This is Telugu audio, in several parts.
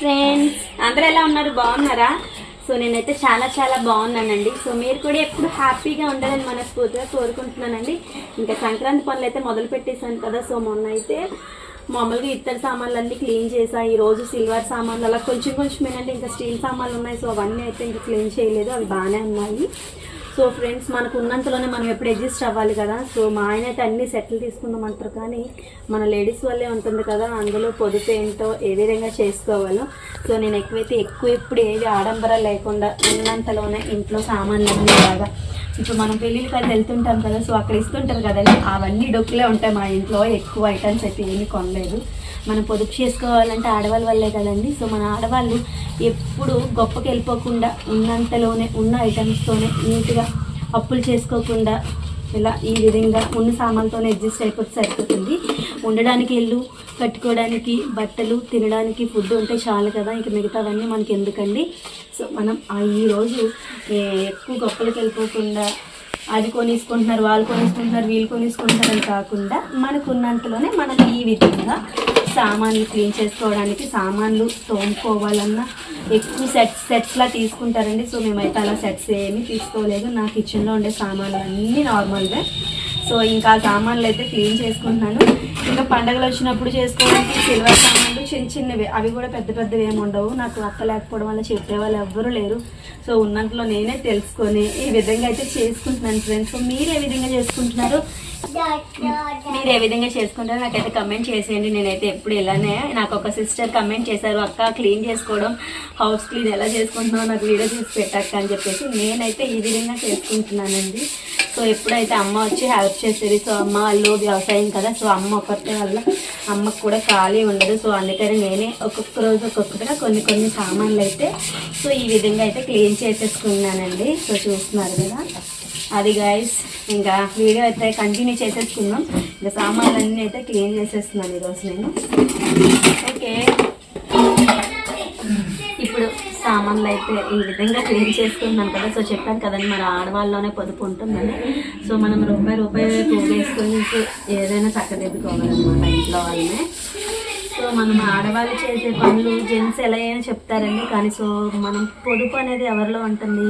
ఫ్రెండ్స్ అందరూ ఎలా ఉన్నారు? బాగున్నారా? సో నేనైతే చాలా చాలా బాగున్నానండి. సో మీరు కూడా ఎప్పుడు హ్యాపీగా ఉండాలని మనస్ఫూర్తిగా కోరుకుంటున్నానండి. ఇంకా సంక్రాంతి పనులు అయితే మొదలు పెట్టేశాను కదా సో మొన్న అయితే మామూలుగా ఇత్తడి సామాన్లు అన్నీ క్లీన్ చేసా ఈ రోజు సిల్వర్ సామాన్లు అలా కొంచెం కొంచెం ఏంటంటే ఇంకా స్టీల్ సామాన్లు ఉన్నాయి. సో అవన్నీ అయితే ఇంకా క్లీన్ చేయలేదు అవి బాగానే ఉన్నాయి. సో ఫ్రెండ్స్ మనకు ఉన్నంతలోనే మనం ఎప్పుడు అడ్జస్ట్ అవ్వాలి కదా? సో మా ఆయన అయితే అన్ని సెటిల్ తీసుకుందాం అంటారు కానీ మన లేడీస్ వల్లే ఉంటుంది కదా? అందులో పొదుపు ఏంటో ఏ విధంగా చేసుకోవాలో. సో నేను ఎక్కువైతే ఎక్కువ ఇప్పుడు ఏది ఆడంబరాలు లేకుండా ఉన్నంతలోనే ఇంట్లో సామాన్లు అన్నీ బాగా ఇప్పుడు మనం పెళ్ళిళ్ళకి అది వెళ్తుంటాం కదా? సో అక్కడ ఇస్తుంటారు కదండి? అవన్నీ డొక్కులే ఉంటాయి మా ఇంట్లో. ఎక్కువ ఐటమ్స్ అయితే ఏమీ కొనలేదు. మనం పొదుపు చేసుకోవాలంటే ఆడవాళ్ళ వల్లే కదండి. సో మన ఆడవాళ్ళు ఎప్పుడు గొప్పకి వెళ్ళిపోకుండా ఉన్నంతలోనే ఉన్న ఐటమ్స్తోనే నీట్గా అప్పులు చేసుకోకుండా ఇలా ఈ విధంగా ఉన్న సామాన్లతోనే అడ్జస్ట్ అయిపోతే సరిపోతుంది. ఉండడానికి ఇల్లు కట్టుకోవడానికి బట్టలు తినడానికి ఫుడ్ ఉంటే చాలు కదా. ఇంక మిగతావన్నీ మనకి ఎందుకండి సో మనం ఆ ఈరోజు ఎక్కువ గొప్పలకు వెళ్ళిపోకుండా అది కొనేసుకుంటున్నారు వాళ్ళు కొనేసుకుంటున్నారు వీళ్ళు కొనేసుకుంటున్నారు అని కాకుండా మనకు ఉన్నంతలోనే మనం ఈ విధంగా సామాన్లు క్లీన్ చేసుకోవడానికి సామాన్లు తోముకోవాలన్నా ఎక్కువ సెట్స్ సెట్స్లా తీసుకుంటారండి. సో మేమైతే అలా సెట్స్ ఏమీ తీసుకోలేదు. నా కిచెన్లో ఉండే సామాన్లు అన్నీ నార్మల్గా సో ఇంకా సామాన్లు అయితే క్లీన్ చేసుకుంటున్నాను. ఇంకా పండగలు వచ్చినప్పుడు చేసుకోవడానికి సిల్వర్ సామాన్లు చిన్న చిన్నవి. అవి కూడా పెద్ద పెద్దవి ఏమి ఉండవు. నాకు అక్క లేకపోవడం వల్ల చెప్పే వాళ్ళు ఎవ్వరూ లేరు. సో ఉన్నంతలో నేనే తెలుసుకొని ఈ విధంగా అయితే చేసుకుంటున్నాను ఫ్రెండ్స్ సో మీరు ఏ విధంగా చేసుకుంటున్నారు? మీరు ఏ విధంగా చేసుకుంటారో నాకైతే కమెంట్ చేసేయండి. నేనైతే ఎప్పుడు ఇలానే నాకు ఒక సిస్టర్ కమెంట్ చేశారు అక్క క్లీన్ చేసుకోవడం హౌస్ క్లీన్ ఎలా చేసుకుంటున్నావు? నాకు వీడియో చేసి పెట్టక్క అని చెప్పేసి నేనైతే ఈ విధంగా చేసుకుంటున్నానండి. సో ఎప్పుడైతే అమ్మ వచ్చి హెల్ప్ చేసేది సో అమ్మ వాళ్ళు వ్యవసాయం కదా సో అమ్మ ఒకరితే వల్ల అమ్మకు కూడా ఖాళీ ఉండదు. సో అందుకని నేనే ఒక్కొక్క రోజు ఒక్కొక్కటిగా కొన్ని కొన్ని సామాన్లు అయితే సో ఈ విధంగా అయితే క్లీన్ చేసేసుకున్నానండి. సో చూస్తున్నారు కదా. అది గాయస్ ఇంకా వీడియో అయితే కంటిన్యూ చేసేసుకుందాం. ఇంకా సామాన్లన్నీ అయితే క్లీన్ చేసేస్తున్నాను ఈరోజు నేను. ఓకే ఇప్పుడు సామాన్లు అయితే ఈ విధంగా క్లీన్ చేసుకుంటున్నాను కదా. సో చెప్పాను కదండి మరి ఆడవాళ్ళలోనే పొదుపు ఉంటుందని. సో మనం రూపాయి రూపాయి పోగేసుకొని ఏదైనా చక్కదిద్దుకోవాలన్నమాట ఇంట్లో వాళ్ళని. సో మనం ఆడవాళ్ళు చేసే పనులు జెంట్స్ ఎలా అయినా చెప్తారండి. కానీ సో మనం పొదుపు అనేది ఎవరిలో ఉంటుంది?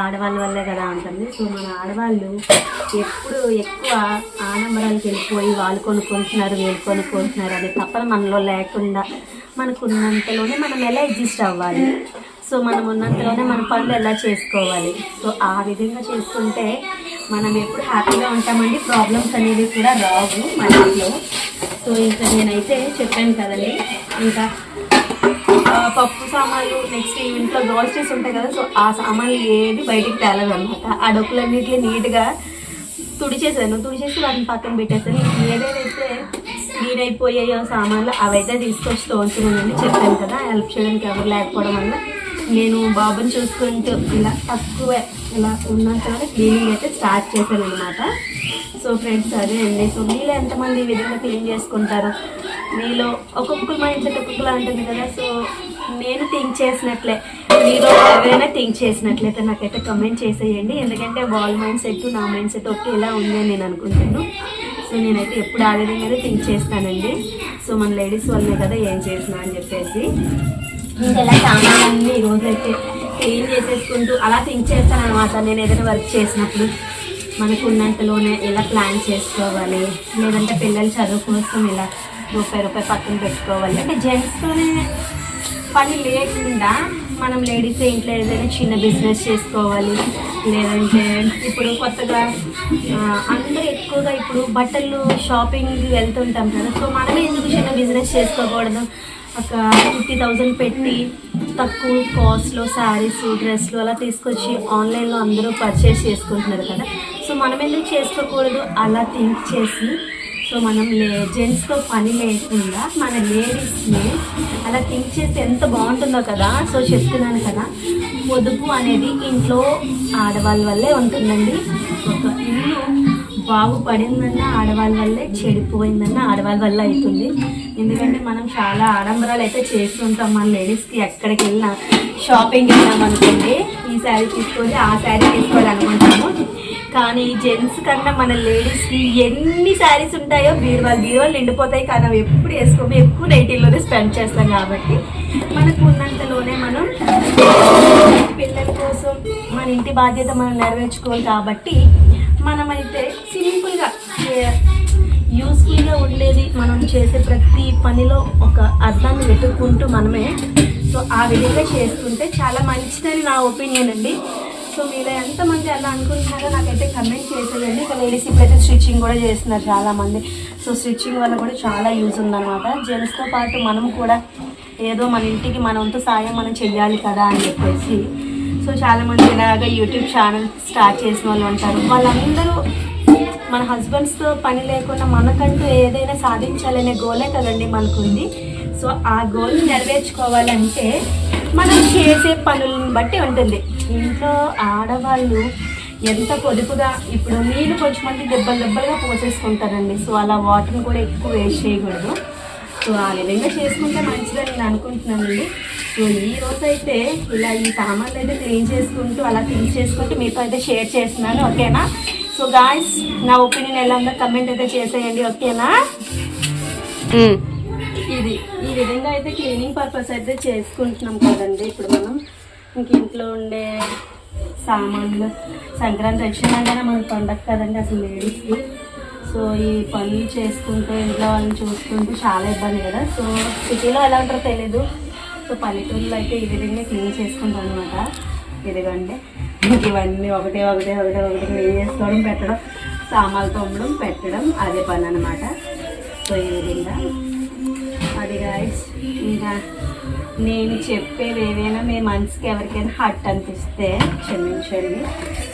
ఆడవాళ్ళ వల్లే కదా ఉంటుంది. సో మన ఆడవాళ్ళు ఎప్పుడు ఎక్కువ ఆడంబరాలకు వెళ్ళిపోయి వాళ్ళు కొనుక్కుంటున్నారు వీళ్ళు కొనుక్కుంటున్నారు. అది తప్పని మనలో లేకుండా మనకు ఉన్నంతలోనే మనం ఎలా అడ్జస్ట్ అవ్వాలి? సో మనం ఉన్నంతలోనే మన పనులు ఎలా చేసుకోవాలి? సో ఆ విధంగా చేసుకుంటే మనం ఎప్పుడు హ్యాపీగా ఉంటామండి. ప్రాబ్లమ్స్ అనేవి కూడా రావు మన ఇంట్లో సో ఇంకా నేనైతే చెప్పాను కదండి. ఇంకా పప్పు సామాన్లు నెక్స్ట్ ఇంట్లో గ్రాసరీస్ ఉంటాయి కదా సో ఆ సామాన్లు ఏది బయటికి తేలదన్నమాట ఆ డొక్కులన్నింటినీ నీట్గా తుడిచేసాను. తుడిచేసి వాటిని పక్కన పెట్టేసాను. ఏదేదైతే నీరైపోయాయో సామాన్లు అవైతే తీసుకొచ్చి తోడుతున్నానని చెప్పాను కదా హెల్ప్ చేయడానికి ఎవరు లేకపోవడం వల్ల నేను బాబుని చూసుకుంటూ ఇలా తక్కువ ఇలా ఉన్నంతలో క్లీనింగ్ అయితే స్టార్ట్ చేశాను అనమాట సో ఫ్రెండ్స్ అదే అండి. సో మీలో ఎంతమంది ఈ విధంగా క్లీన్ చేసుకుంటారు? మీలో ఒక్కొక్కరు మైండ్ ఇంట్లో ఒక్కొక్కలా ఉంటుంది కదా సో నేను థింక్ చేసినట్లే. మీరు ఎవరైనా థింక్ చేసినట్లయితే నాకైతే కమెంట్ చేసేయండి. ఎందుకంటే వాళ్ళ మైండ్ సెట్ నా మైండ్ సెట్ ఒకేలా ఉంది అని నేను అనుకుంటాను సో నేనైతే ఎప్పుడు ఆ మీద థింక్ చేస్తానండి. సో మన లేడీస్ వల్లే కదా ఏం చేసినా అని చెప్పేసి. ఇంకెలా ఇలా సామాన్లన్నీ రోజైతే క్లీన్ చేసేసుకుంటూ అలా థింక్ చేస్తాను అనమాట నేను ఏదైనా వర్క్ చేసినప్పుడు మనకు ఉన్నంతలోనే ఎలా ప్లాన్ చేసుకోవాలి? లేదంటే పిల్లల చదువు కోసం ఇలా ముప్పై రూపాయలు పక్కన పెట్టుకోవాలి. అంటే జెంట్స్తోనే పని లేకుండా మనం లేడీస్ ఇంట్లో ఏదైనా చిన్న బిజినెస్ చేసుకోవాలి. లేదంటే ఇప్పుడు కొత్తగా అందరూ ఎక్కువగా ఇప్పుడు బట్టలు షాపింగ్ వెళ్తుంటాం కదా. సో మనమే ఎందుకు చిన్న బిజినెస్ చేసుకోకూడదు? ఒక ఫిఫ్టీ థౌజండ్ పెట్టి తక్కువ కాస్ట్లో శారీస్ డ్రెస్లు అలా తీసుకొచ్చి ఆన్లైన్లో అందరూ పర్చేస్ చేసుకుంటున్నారు కదా. సో మనం ఎందుకు చేసుకోకూడదు? అలా థింక్ చేసి సో మనం లే జెంట్స్తో పని లేకుండా మన లేడీస్ని అలా థింక్ చేస్తే ఎంత బాగుంటుందో కదా? సో చెప్తున్నాను కదా పొదుపు అనేది ఇంట్లో ఆడవాళ్ళ వల్లే ఉంటుందండి. ఒక ఇల్లు బాగుపడిందన్న ఆడవాళ్ళ వల్లే చెడిపోయిందన్న ఆడవాళ్ళ వల్ల అవుతుంది. ఎందుకంటే మనం చాలా ఆడంబరాలు అయితే చేస్తుంటాం మన లేడీస్కి. ఎక్కడికి వెళ్ళినా షాపింగ్ వెళ్ళాం అనుకోండి ఈ శారీ తీసుకోవాలి ఆ శారీ తీసుకోవాలి అనుకుంటాము కానీ జెంట్స్ కన్నా మన లేడీస్కి ఎన్ని శారీస్ ఉంటాయో బీరువాలు బీరువాలు నిండిపోతాయి కానీ అవి ఎప్పుడు వేసుకోము. ఎక్కువ నైటీల్లోనే స్పెండ్ చేస్తాం కాబట్టి మనకు ఉన్నంతలోనే మనం పిల్లల కోసం మన ఇంటి బాధ్యత మనం నెరవేర్చుకోవాలి కాబట్టి మనమైతే సింపుల్గా యూస్ఫుల్గా ఉండేది మనం చేసే ప్రతి పనిలో ఒక అర్థాన్ని వెతుక్కుంటూ మనమే. సో ఆ విధంగా చేసుకుంటే చాలా మంచిదని నా ఒపీనియన్ అండి. సో మీరు ఎంతమంది అలా అనుకుంటున్నారో నాకైతే కమెంట్ చేసేదండి ఇక లేడీస్ ఇప్పుడైతే స్టిచ్చింగ్ కూడా చేస్తున్నారు చాలామంది. సో స్టిచ్చింగ్ వల్ల కూడా చాలా యూజ్ ఉందన్నమాట. జెంట్స్తో పాటు మనం కూడా ఏదో మన ఇంటికి మన సాయం మనం చెయ్యాలి కదా అని చెప్పేసి. సో చాలామంది ఇలాగ యూట్యూబ్ ఛానల్ స్టార్ట్ చేసిన వాళ్ళు ఉంటారు. వాళ్ళందరూ మన హస్బెండ్స్తో పని లేకుండా మనకంటూ ఏదైనా సాధించాలనే గోలే కదండి మనకుంది. సో ఆ గోల్ని నెరవేర్చుకోవాలంటే మనం చేసే పనులను బట్టి ఉంటుంది. ఇంట్లో ఆడవాళ్ళు ఎంత పొదుపుగా ఇప్పుడు నీళ్ళు కొంచెం మంది దెబ్బలు దెబ్బలుగా పోసేసుకుంటారండి. సో అలా వాటర్ని కూడా ఎక్కువ వేస్ట్ చేయకూడదు. సో ఆ విధంగా చేసుకుంటే మంచిదని నేను అనుకుంటున్నానండి. సో ఈ రోజు అయితే ఇలా ఈ సామాన్లు అయితే క్లీన్ చేసుకుంటూ అలా క్లీన్ చేసుకుంటూ మీతో అయితే షేర్ చేస్తున్నాను. ఓకేనా? సో గాయస్ నా ఒపీనియన్ ఎలా ఉందో కమెంట్ అయితే చేసేయండి. ఓకేనా? ఇది. ఈ విధంగా అయితే క్లీనింగ్ పర్పస్ అయితే చేసుకుంటున్నాం కదండి. ఇప్పుడు మనం ఇంక ఇంట్లో ఉండే సామాన్లు సంక్రాంతి వచ్చిందంటేనే మన పండగ కదండి అసలు లేడీస్కి సో ఈ పనులు చేసుకుంటూ ఇంట్లో వాళ్ళని చూసుకుంటూ చాలా ఇబ్బంది కదా. సో సిటీలో ఎలా ఉంటారో తెలీదు. సో పల్లెటూరులో అయితే ఈ విధంగా క్లీన్ చేసుకుంటాం అనమాట ఇదిగోండి. ఇంక ఇవన్నీ ఒకటే ఒకటే ఒకటే ఒకటి క్లీన్ చేసుకోవడం పెట్టడం సామాన్లు తోమడం పెట్టడం అదే పని అనమాట సో ఈ విధంగా గాయస్ ఇంకా నేను చెప్పేది ఏదైనా మీ మనసుకి ఎవరికైనా హట్ అనిపిస్తే క్షమించండి.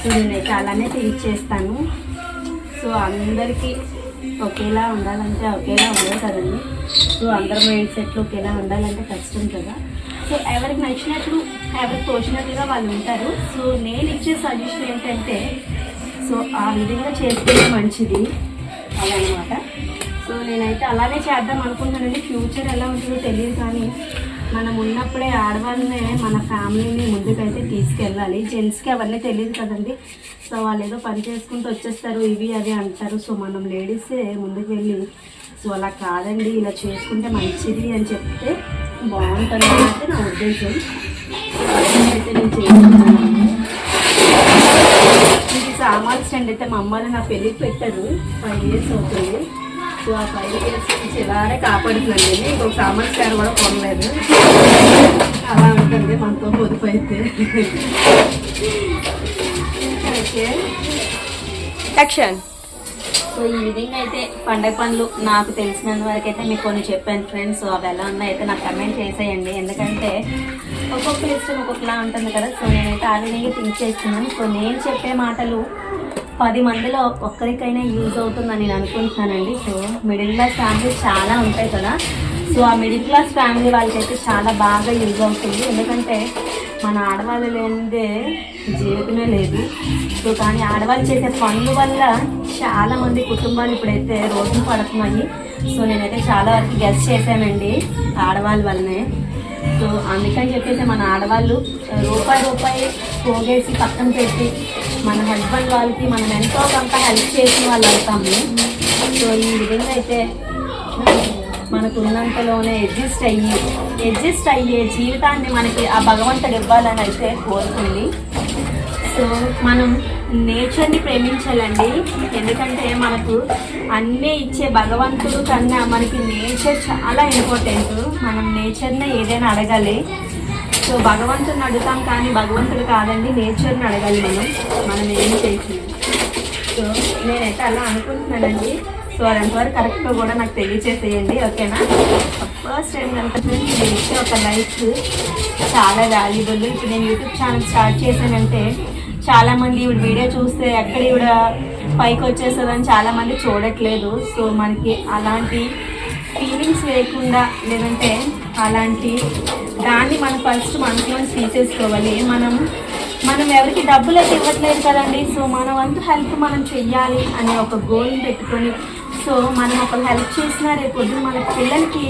సో నేనైతే అలానే తీర్చేస్తాను సో అందరికీ ఒకేలా ఉండాలంటే ఒకేలా ఉండదు కదండి. సో అందరి మైండ్ సెట్లు ఒకేలా ఉండాలంటే కష్టం కదా. సో ఎవరికి నచ్చినట్లు ఎవరికి తోచినట్లుగా వాళ్ళు ఉంటారు. సో నేను ఇచ్చే సజెషన్ ఏంటంటే సో ఆ విధంగా చేసుకుంటే మంచిది. అలా అనమాట సో నేనైతే అలానే చేద్దాం అనుకుంటున్నానండి. ఫ్యూచర్ ఎలా ఉంటుందో తెలియదు కానీ మనం ఉన్నప్పుడే ఆడవాళ్ళనే మన ఫ్యామిలీని ముందుకైతే తీసుకెళ్ళాలి. జెంట్స్కి అవన్నీ తెలియదు కదండి. సో వాళ్ళు ఏదో పని చేసుకుంటూ వచ్చేస్తారు ఇవి అవి అంటారు. సో మనం లేడీసే ముందుకు వెళ్ళి సో అలా కాదండి ఇలా చేసుకుంటే మంచిది అని చెప్తే బాగుంటుంది అంటే నా ఉద్దేశం. అయితే నేను చేసుకుంటాను ఇది సామాన్ స్టాండ్ అయితే మా అమ్మాయి నా పెళ్ళికి పెట్టారు. ఫైవ్ ఇయర్స్ అవుతుంది. సో ఆ నుంచి ఇలానే కాపాడుతున్నాను నేను ఇంకొక కూడా కొనలేదు. అలా ఉంటుంది మనతో పొదుపు అయితే. ఓకే. యాక్షన్ సో ఈ విధంగా అయితే పండగ పనులు నాకు తెలిసినంత వరకు అయితే మీకు కొన్ని చెప్పాను ఫ్రెండ్స్ సో అవి ఎలా ఉన్నాయో అయితే నాకు కమెంట్ చేసేయండి. ఎందుకంటే ఒక్కొక్క ఇష్టం ఒక్కొక్కలా ఉంటుంది కదా. సో నేనైతే ఆ విధంగా థింక్ చేస్తున్నాను. సో నేను చెప్పే మాటలు పది మందిలో ఒక్కరికైనా యూజ్ అవుతుందని నేను అనుకుంటున్నానండి. సో మిడిల్ క్లాస్ ఫ్యామిలీస్ చాలా ఉంటాయి కదా. సో ఆ మిడిల్ క్లాస్ ఫ్యామిలీ వాళ్ళకైతే చాలా బాగా యూజ్ అవుతుంది. ఎందుకంటే మన ఆడవాళ్ళు లేనిదే జీవితమే లేదు. సో కానీ ఆడవాళ్ళు చేసే పనుల వల్ల చాలామంది కుటుంబాలు ఇప్పుడైతే రోజులు పడుతున్నాయి. సో నేనైతే చాలా వరకు గెస్ట్ చేశానండి ఆడవాళ్ళ వల్లనే. సో అందుకని చెప్పేసి మన ఆడవాళ్ళు రూపాయి రూపాయి పోగేసి పక్కన పెట్టి మన హస్బెండ్ వాళ్ళకి మనం ఎంతో కొంత హెల్ప్ చేసిన వాళ్ళు అవుతాము సో ఈ విధంగా అయితే మనకు ఉన్నంతలోనే అడ్జస్ట్ అయ్యి అడ్జస్ట్ అయ్యే జీవితాన్ని మనకి ఆ భగవంతుడు ఇవ్వాలని అయితే కోరుకుంది. సో మనం నేచర్ని ప్రేమించాలండి. ఎందుకంటే మనకు అన్నీ ఇచ్చే భగవంతుడు కన్నా మనకి నేచర్ చాలా ఇంపార్టెంట్. మనం నేచర్నే ఏదైనా అడగాలి. సో భగవంతుని అడుగుతాం కానీ భగవంతుడు కాదండి నేచర్ని అడగాలి మనం. మనం ఏం చేసి సో నేనైతే అలా అనుకుంటున్నానండి. సో అదంతవరకు కరెక్ట్గా కూడా నాకు తెలియచేసేయండి ఓకేనా? ఫస్ట్ టైం కనుక నేను ఇచ్చే ఒక లైఫ్ చాలా వాల్యుబుల్ ఇప్పుడు నేను యూట్యూబ్ ఛానల్ స్టార్ట్ చేశానంటే చాలామంది ఇప్పుడు వీడియో చూస్తే ఎక్కడ ఇవిడ పైకి వచ్చేస్తుందని చాలామంది చూడట్లేదు. సో మనకి అలాంటి ఫీలింగ్స్ లేకుండా లేదంటే అలాంటి దాన్ని మనం ఫస్ట్ మనసులో తీసేసుకోవాలి. మనం మనం ఎవరికి డబ్బులు అయితే ఇవ్వట్లేదు కదండి. సో మన వంతు హెల్ప్ మనం చెయ్యాలి అనే ఒక గోల్ని పెట్టుకొని సో మనం ఒకరు హెల్ప్ చేసినా రేపు పొద్దున్న మన పిల్లలకి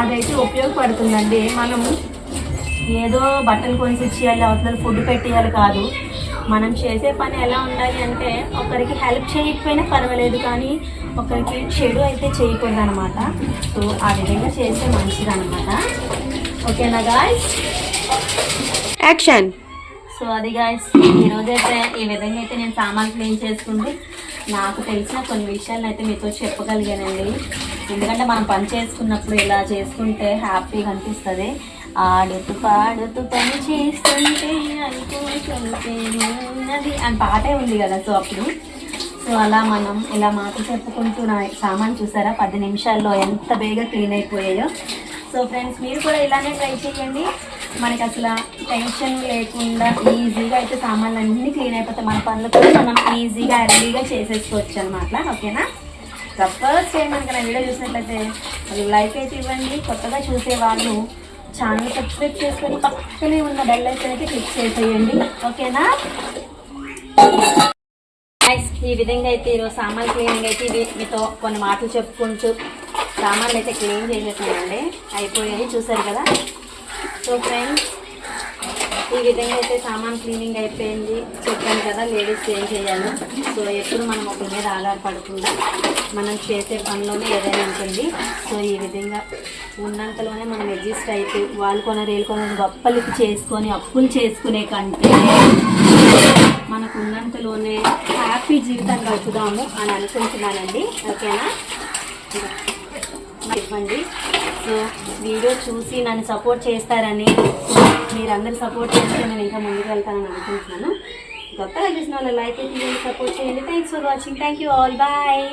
అదైతే ఉపయోగపడుతుందండి. మనం ఏదో బట్టలు కొనిసి ఇచ్చేయాలి అవతల ఫుడ్ పెట్టేయాలి కాదు. మనం చేసే పని ఎలా ఉండాలి అంటే ఒకరికి హెల్ప్ చేయకపోయినా పర్వాలేదు కానీ ఒకరికి చెడు అయితే చేయకూడదు అనమాట సో ఆ విధంగా చేస్తే మంచిది అనమాట ఓకేనా గాయస్ Action. సో అది గాయస్ ఈరోజైతే ఈ విధంగా అయితే నేను సామాన్ క్లీన్ చేసుకుంటే నాకు తెలిసిన కొన్ని విషయాలను అయితే మీతో చెప్పగలిగానండి. ఎందుకంటే మనం పని చేసుకున్నప్పుడు ఇలా చేసుకుంటే హ్యాపీగా అనిపిస్తుంది. ఆడుతూ పాడుతూ పని చేస్తుంటే అనుకుంటుంటే ఉన్నది. అని పాటే ఉంది కదా సో అప్పుడు. సో అలా మనం ఇలా మాకు చెప్పుకుంటూ నా సామాన్ చూసారా? పది నిమిషాల్లో ఎంత బేగా క్లీన్ అయిపోయాయో. సో ఫ్రెండ్స్ మీరు కూడా ఇలానే ట్రై చేయండి. మనకి అసలు టెన్షన్ లేకుండా ఈజీగా అయితే సామాన్లు అన్నీ క్లీన్ అయిపోతాయి మన పనులు కూడా మనం ఈజీగా ఎర్లీగా చేసేసుకోవచ్చు అనమాట. ఓకేనా? ఫస్ట్ టైం మనకి నా వీడియో చూసినట్లయితే లైక్ అయితే ఇవ్వండి. కొత్తగా చూసే వాళ్ళు ఛానల్ సబ్స్క్రైబ్ చేసుకొని పక్కనే ఉన్న బెల్ ఐకన్ అయితే క్లిక్ చేసేయండి. ఓకేనా? ఈ విధంగా అయితే ఈరోజు సామాన్ క్లీనింగ్ అయితే ఇది. మీతో కొన్ని మాటలు చెప్పుకుంటూ సామాన్లు అయితే క్లీన్ చేసేసానండి అయిపోయాయి చూసారు కదా? సో ఫ్రెండ్స్ ఈ విధంగా అయితే సామాన్ క్లీనింగ్ అయిపోయింది. చెప్పాను కదా లేడీస్ ఏం చేయాలి. సో ఎప్పుడు మనం ఒకరి మీద ఆధారపడకుండా మనం చేసే పనిలోనే ఏదైనా ఉంటుంది. సో ఈ విధంగా ఉన్నంతలోనే మనం అడ్జస్ట్ అయితే వాళ్ళు కొనరు వీళ్ళు కొనరు గొప్పలకి చేసుకొని అప్పులు చేసుకునే కంటే మనకు ఉన్నంతలోనే హ్యాపీ జీవితాన్ని గడుపుదాము అని అనుకుంటున్నానండి. ఓకేనా? ఇవ్వండి. సో వీడియో చూసి నన్ను సపోర్ట్ చేస్తారని మీరందరూ సపోర్ట్ చేస్తే నేను ఇంకా ముందుకు వెళ్తానని అనుకుంటున్నాను. కొత్తగా చూసిన వాళ్ళు లైక్ అయితే సపోర్ట్ చేయండి. Thanks for watching thank you all bye